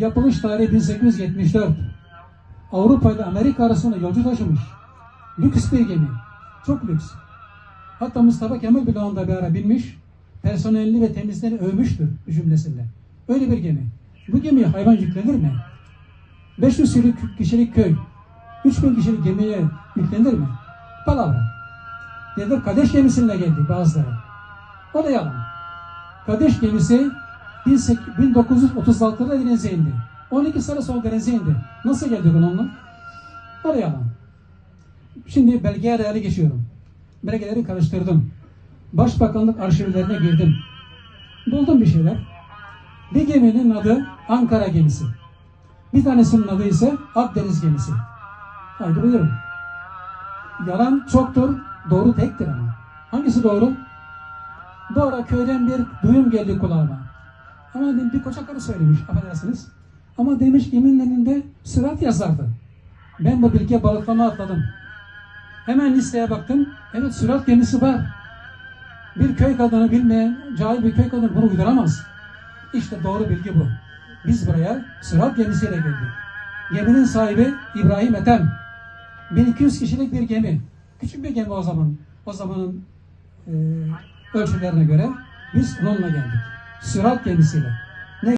Yapılış tarihi 1874. Avrupa ile Amerika arasında yolcu taşımış. Lüks bir gemi. Çok lüks. Hatta Mustafa Kemal bile onda bir ara binmiş. Personelini ve temizlerini övmüştür cümlesinde. Öyle bir gemi. Bu gemiye hayvan yüklenir mi? 500 kişilik, köy, 3000 kişilik gemiye yüklenir mi? Palavra. Nedir? Kadeş gemisine geldi bazıları. O da yalan. Kadeş gemisi 1936'da denize indi. 12 sene sonra denize indi. Nasıl geldi bununla? O da yalan. Şimdi belgeye reale geçiyorum. Belgeleri karıştırdım. Başbakanlık arşivlerine girdim. Buldum bir şeyler. Bir geminin adı Ankara gemisi. Bir tanesinin adı ise Akdeniz gemisi. Haydi buyurun. Yalan çoktur, doğru tektir ama. Hangisi doğru? Ara köyden bir duyum geldi kulağıma. Ama dedim, bir koca karı söylemiş, affedersiniz. Ama demiş geminin önünde sürat yazardı. Ben bu bilgiye balıklama atladım. Hemen listeye baktım. Evet sürat gemisi var. Bir köy kadını bilmeyen, cahil bir köy kadını bunu uyduramaz. İşte doğru bilgi bu. Biz buraya sürat gemisiyle geldik. Geminin sahibi İbrahim Ethem. 1200 kişilik bir gemi. Küçük bir gemi o zaman. O zamanın e, ölçülerine göre biz onunla geldik. Sürat gemisiyle.